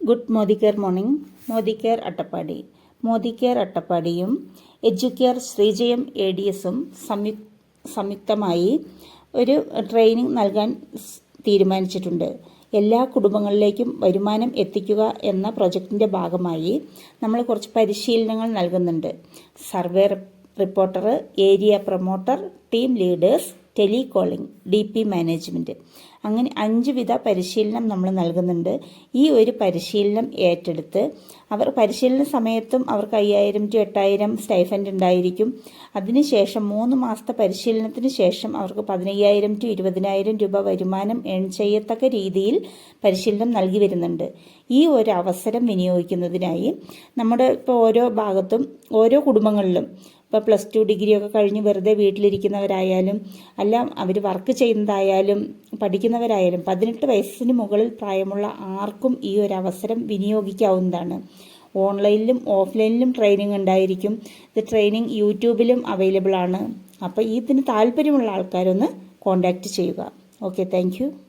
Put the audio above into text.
Good Modi care morning. Modi care Attappadi. Modi care അട്ടപ്പാടിയും Educare Sreejayam A D എസും സംയുക് സംയുക്തമായി ഒരു ട്രെയിനിങ് നൽകാൻ തീരുമാനിച്ചിട്ടുണ്ട്. എല്ലാ കുടുംബങ്ങളിലേക്കും വരുമാനം എത്തിക്കുക എന്ന പ്രൊജക്റ്റിന്റെ ഭാഗമായി നമ്മൾ കുറച്ച് പരിശീലനങ്ങൾ നൽകുന്നുണ്ട്. Survey reporter area promoter team leaders telecalling D P management അങ്ങനെ അഞ്ച് വിധ പരിശീലനം നമ്മൾ നൽകുന്നുണ്ട്. ഈ ഒരു പരിശീലനം ഏറ്റെടുത്ത് അവർ പരിശീലന സമയത്തും അവർക്ക് അയ്യായിരം ടു എട്ടായിരം സ്റ്റൈഫൻഡ് ഉണ്ടായിരിക്കും. അതിനുശേഷം മൂന്ന് മാസത്തെ പരിശീലനത്തിന് ശേഷം അവർക്ക് പതിനയ്യായിരം ടു ഇരുപതിനായിരം രൂപ വരുമാനം ഏൺ ചെയ്യത്തക്ക രീതിയിൽ പരിശീലനം നൽകി വരുന്നുണ്ട്. ഈ ഒരു അവസരം വിനിയോഗിക്കുന്നതിനായി നമ്മുടെ ഇപ്പോൾ ഓരോ ഭാഗത്തും ഓരോ കുടുംബങ്ങളിലും ഇപ്പോൾ പ്ലസ് ടു ഡിഗ്രി ഒക്കെ കഴിഞ്ഞ് വെറുതെ വീട്ടിലിരിക്കുന്നവരായാലും അല്ല അവർ വർക്ക് ചെയ്യുന്നതായാലും പഠിക്കുന്നവരായാലും പതിനെട്ട് വയസ്സിന് മുകളിൽ പ്രായമുള്ള ആർക്കും ഈ ഒരു അവസരം വിനിയോഗിക്കാവുന്നതാണ്. ഓൺലൈനിലും ഓഫ്ലൈനിലും ട്രെയിനിങ് ഉണ്ടായിരിക്കും. ഇത് ട്രെയിനിങ് യൂട്യൂബിലും അവൈലബിൾ ആണ്. അപ്പോൾ ഇതിന് താല്പര്യമുള്ള ആൾക്കാരൊന്ന് കോൺടാക്റ്റ് ചെയ്യുക. Okay thank